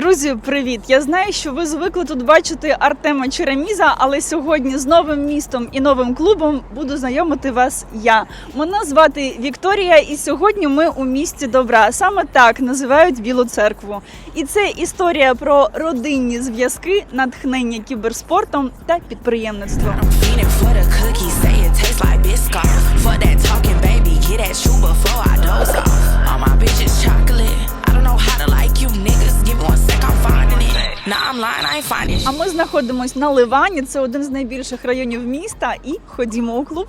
Друзі, привіт! Я знаю, що ви звикли тут бачити Артема Череміза, але сьогодні з новим містом і новим клубом буду знайомити вас я. Мене звати Вікторія, і сьогодні ми у місті добра. Саме так називають Білу церкву. І це історія про родинні зв'язки, натхнення кіберспортом та підприємництво. For that talking, baby, get before I doze off. All my bitches chocolate. А ми знаходимось на Ливані. Це один з найбільших районів міста. І ходімо у клуб.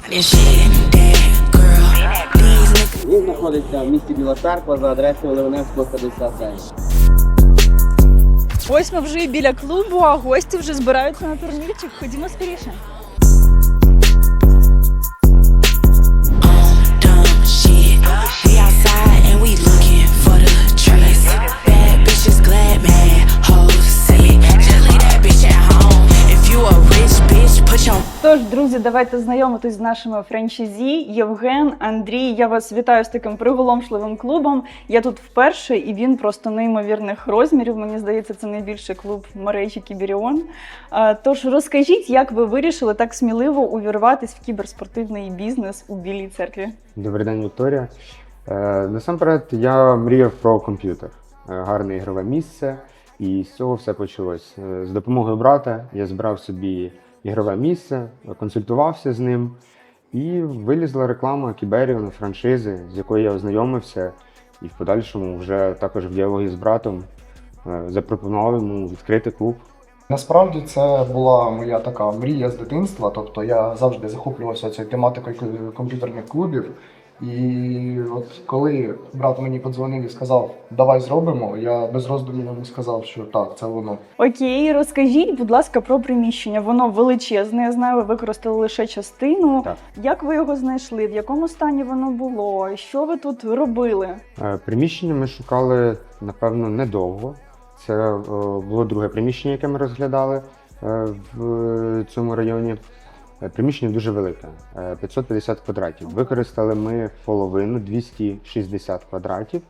Він знаходиться в місті Біла Церква за адресою Ливаневського 59. Ось ми вже і біля клубу, а гості вже збираються на турнірчик. Ходімо скоріше. Тож, друзі, давайте знайомитись з нашими франчайзі. Євген, Андрій. Я вас вітаю з таким приголомшливим клубом. Я тут вперше, і він просто неймовірних розмірів. Мені здається, це найбільший клуб мережі Кіберіон. Тож розкажіть, як ви вирішили так сміливо увірватись в кіберспортивний бізнес у Білій церкві? Добрий день, Вікторія. Е, насамперед, я мріяв про комп'ютер, Е, гарне ігрове місце, і з цього все почалось. Е, з допомогою брата я збирав собі ігрове місце, консультувався з ним, і вилізла реклама Кіберіон, франшизи, з якою я ознайомився, і в подальшому вже також в діалогі з братом е, запропонував йому відкрити клуб. Насправді це була моя така мрія з дитинства. Тобто я завжди захоплювався цією тематикою комп'ютерних клубів. І от коли брат мені подзвонив і сказав, давай зробимо, я без роздумів йому сказав, що так, це воно. Окей, розкажіть, будь ласка, про приміщення. Воно величезне. Я знаю, ви використали лише частину. Так. Як ви його знайшли? В якому стані воно було? Що ви тут робили? Е, Приміщення ми шукали, напевно, недовго. Це е, було друге приміщення, яке ми розглядали е, в цьому районі. Е, Приміщення дуже велике, е, 550 квадратів. Використали ми половину 260 квадратів.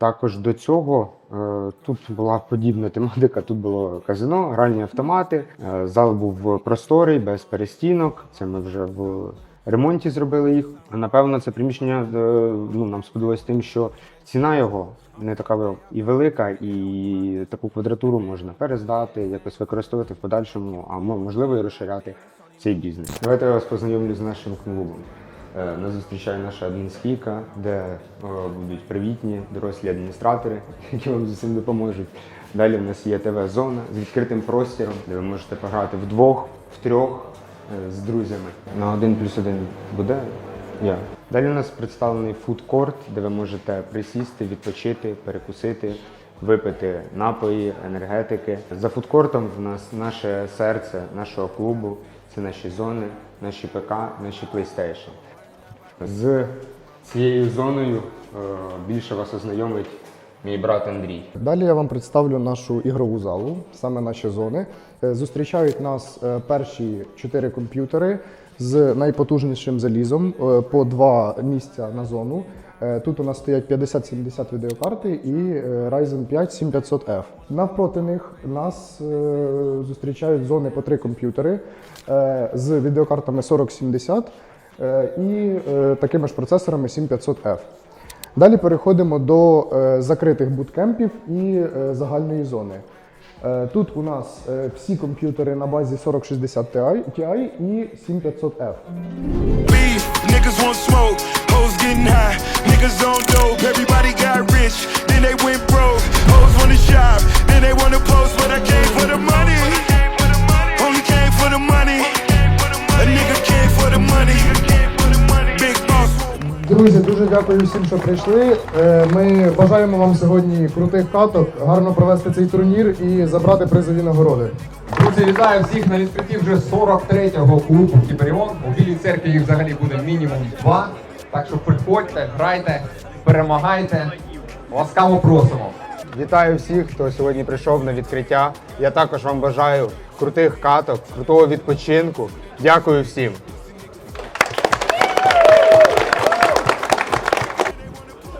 Також до цього е, тут була подібна тематика. Тут було казино, гральні автомати. Е, Зал був просторий, без перестінок. Це ми вже в ремонті зробили їх. Напевно, це приміщення е, ну, нам сподобалось тим, що ціна його не така і велика, і таку квадратуру можна перездати, якось використовувати в подальшому, а мо- можливо і розширяти цей бізнес. Давайте я вас познайомлю з нашим клубом. Е, Нас зустрічає наша адмінстійка, де е, будуть привітні дорослі адміністратори, які вам з усім допоможуть. Далі в нас є ТВ-зона з відкритим простіром, де ви можете пограти вдвох, втрьох е, з друзями. На один плюс один буде я. Далі у нас представлений фудкорт, де ви можете присісти, відпочити, перекусити, випити напої, енергетики. За фудкортом в нас наше серце нашого клубу, це наші зони, наші ПК, наші PlayStation. З цією зоною е, більше вас ознайомить мій брат Андрій. Далі я вам представлю нашу ігрову залу, саме наші зони. Е, Зустрічають нас е, перші чотири комп'ютери з найпотужнішим залізом е, по два місця на зону. Тут у нас стоять 50-70 відеокарти і Ryzen 5 7500F. Навпроти них нас зустрічають зони по три комп'ютери з відеокартами 4070 е, і такими ж процесорами 7500F. Далі переходимо до е, закритих буткемпів і е, загальної зони. Е, тут у нас е, всі комп'ютери на базі 4060 Ti, і 7500F. beef, niggas want smoke, hoes getting high, niggas on dope, everybody got rich, then they went broke, hoes wanna shop, then they wanna post, but I came for the money, Друзі, дуже дякую всім, що прийшли. Е, Ми бажаємо вам сьогодні крутих каток, гарно провести цей турнір і забрати призові нагороди. Друзі, вітаю всіх на відкритті вже 43-го клубу Кіберіон. У Білій церкві їх взагалі буде мінімум два. Так що приходьте, грайте, перемагайте. Ласкаво просимо. Вітаю всіх, хто сьогодні прийшов на відкриття. Я також вам бажаю крутих каток, крутого відпочинку. Дякую всім.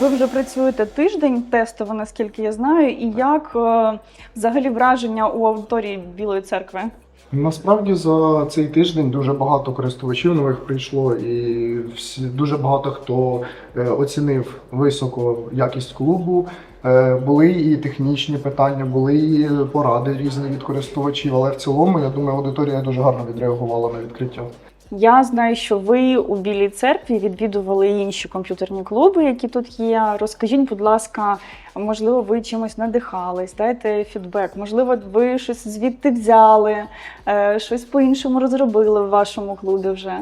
Ви вже працюєте тиждень тестово, наскільки я знаю, і як е, взагалі враження у аудиторії Білої церкви? Насправді за цей тиждень дуже багато користувачів нових прийшло, і всі, дуже багато хто е, оцінив високо якість клубу. Е, були і технічні питання, були і поради різні від користувачів. Але в цілому, я думаю, аудиторія дуже гарно відреагувала на відкриття. Я знаю, що ви у Білій церкві відвідували інші комп'ютерні клуби, які тут є. Розкажіть, будь ласка, можливо, ви чимось надихались, дайте фідбек. Можливо, ви щось звідти взяли, е, щось по-іншому розробили в вашому клубі вже.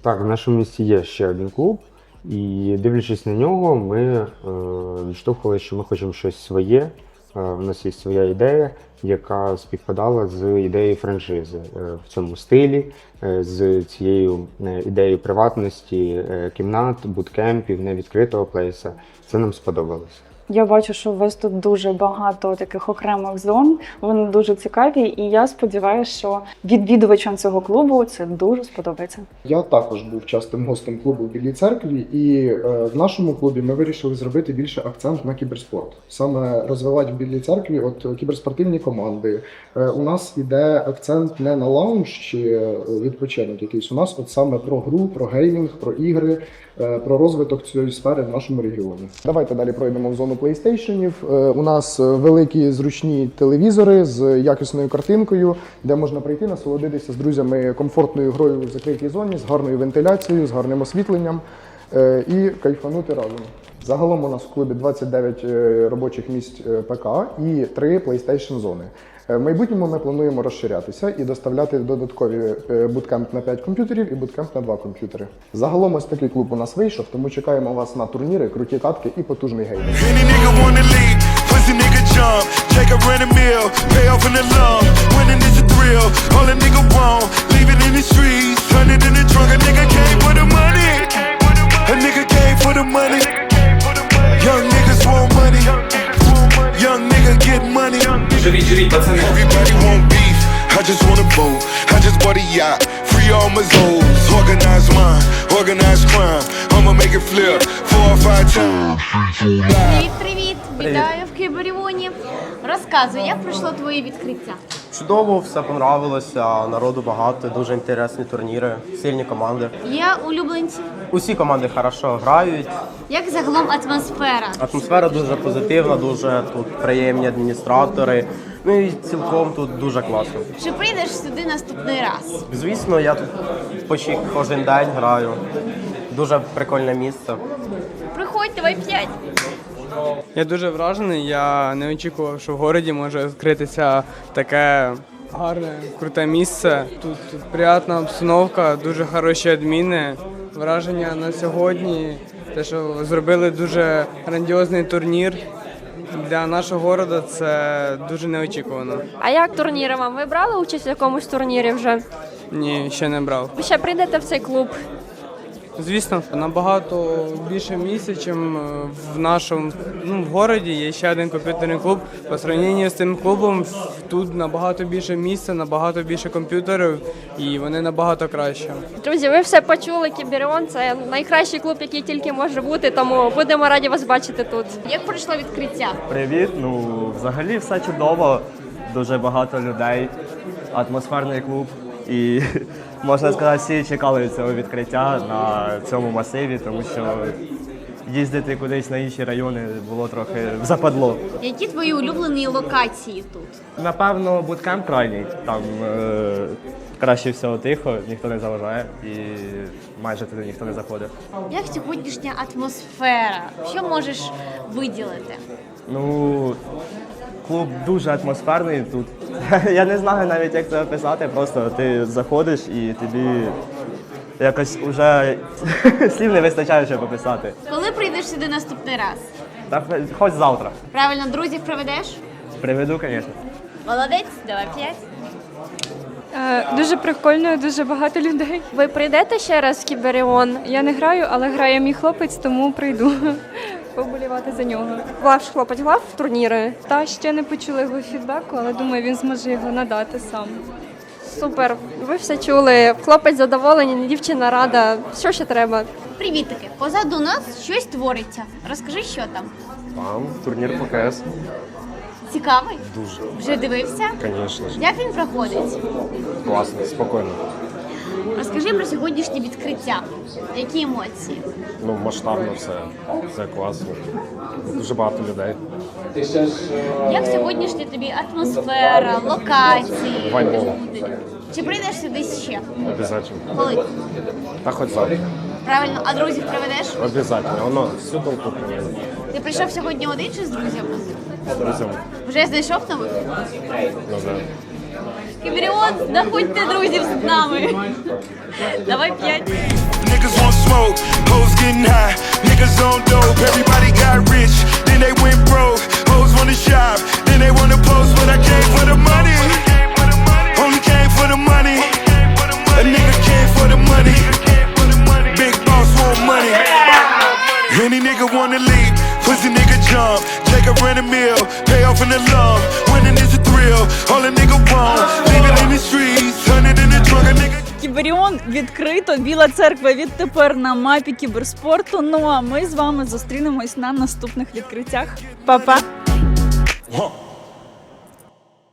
Так, в нашому місті є ще один клуб, і дивлячись на нього, ми е, відштовхували, що ми хочемо щось своє. Е, у нас є своя ідея, яка співпадала з ідеєю франшизи е, в цьому стилі, е, з цією ідеєю приватності, кімнат, буткемпів, невідкритого плейса. Це нам сподобалось. Я бачу, що у вас тут дуже багато таких окремих зон. Вони дуже цікаві, і я сподіваюся, що відвідувачам цього клубу це дуже сподобається. Я також був частим гостем клубу в Білій церкві, і е, в нашому клубі ми вирішили зробити більше акцент на кіберспорт. Саме розвивати в Білій церкві от кіберспортивні команди. Е, у нас іде акцент не на лаунж чи е, відпочинок якийсь. У нас от саме про гру, про геймінг, про ігри, про розвиток цієї сфери в нашому регіоні. Давайте далі пройдемо в зону PlayStation. Е, У нас е, великі зручні телевізори з якісною картинкою, де можна прийти насолодитися з друзями комфортною грою в закритій зоні, з гарною вентиляцією, з гарним освітленням е, і кайфанути разом. Загалом у нас в клубі 29 е, робочих місць е, ПК і 3 PlayStation зони. Е, В майбутньому ми плануємо розширятися і доставляти додаткові е, буткемп на 5 комп'ютерів і буткемп на 2 комп'ютери. Загалом ось такий клуб у нас вийшов, тому чекаємо вас на турніри, круті катки і потужний геймінг. Any nigga wanna leave, pussy nigga Живіть, живіть, пацани. Everybody want beef. I just want a boat. I just bought a yacht. Free all my zones. Organized mine. Organized crime. I'ma make it flip. Four or five times. Привіт, привіт! Вітаю в Киберіоні. Розказуй, як пройшло твоє відкриття? Чудово, все понравилося. Народу багато, дуже інтересні турніри, сильні команди. Є улюбленці? Усі команди хорошо грають. Як загалом атмосфера? Атмосфера дуже позитивна, дуже тут приємні адміністратори. Ну і цілком тут дуже класно. Чи прийдеш сюди наступний раз? Звісно, я тут почти кожен день граю. Дуже прикольне місце. Приходь, давай п'ять. Я дуже вражений. Я не очікував, що в городі може відкритися таке гарне, круте місце. Тут, приятна обстановка, дуже хороші адміни. Враження на сьогодні. Те, що зробили дуже грандіозний турнір. Для нашого міста це дуже неочікувано. А як турніри вам? Ви брали участь в якомусь турнірі вже? Ні, ще не брав. Ви ще прийдете в цей клуб? Звісно, набагато більше місця, ніж в нашому ну, в городі. Є ще один комп'ютерний клуб. По сравненню з цим клубом тут набагато більше місця, набагато більше комп'ютерів, і вони набагато краще. Друзі, ви все почули. Кіберіон це найкращий клуб, який тільки може бути. Тому будемо раді вас бачити тут. Як пройшло відкриття? Привіт. Ну, взагалі все чудово. Дуже багато людей, атмосферний клуб. І можна сказати, всі чекали цього відкриття на цьому масиві, тому що їздити кудись на інші райони було трохи западло. Які твої улюблені локації тут? Напевно, буткемп крайній. Там е- краще всього тихо, ніхто не заважає і майже туди ніхто не заходить. Як сьогоднішня атмосфера? Що можеш виділити? Ну, клуб дуже атмосферний тут. Я не знаю навіть, як це описати. Просто ти заходиш і тобі якось уже слів не вистачає, щоб описати. Коли прийдеш сюди наступний раз? Та хоч завтра. Правильно, друзів приведеш? Приведу, звісно. Молодець, давай п'ять. Е, Дуже прикольно, дуже багато людей. Ви прийдете ще раз в Кіберіон? Я не граю, але грає мій хлопець, тому прийду поболівати за нього. Ваш хлопець грав в турніри? Та ще не почули його фідбеку, але думаю, він зможе його надати сам. Супер, ви все чули. Хлопець задоволений, дівчина рада. Що ще треба? Привітики. Позаду нас щось твориться. Розкажи, що там. Там турнір по КС. Цікавий? Дуже. Вже дивився? Звісно ж. Як він проходить? Класно, спокійно. Розкажи про сьогоднішнє відкриття. Які емоції? Ну, масштабно все. Все класно. Дуже багато людей. Як сьогоднішня тобі атмосфера, локації? Вайново. Чи прийдеш сюди ще? Обязательно. Коли? Та хоч завтра. Правильно, а друзів приведеш? Обязательно. Воно всю толпу приведе. Ти прийшов сьогодні один чи з друзями? З друзями. Вже знайшов нових? Ну, да. Кіберіон, знаходьте друзів з нами. Давай п'ять. Niggas want smoke, hoes getting high. Niggas on dope, everybody got rich, then they went broke. Hoes wanna shop, then they wanna post, but I came for the money. Only came for the money. A nigga came for the money. Big boss want money. Any nigga wanna leave, Pussy nigga jump. Take a rent a meal, pay off in the lump. Winning is a thrill, all a nigga want. Leave it in the streets, hundred in the trunk, a nigga. Кіберіон відкрито. Біла церква відтепер на мапі кіберспорту. Ну а ми з вами зустрінемось на наступних відкриттях. Па-па! Huh.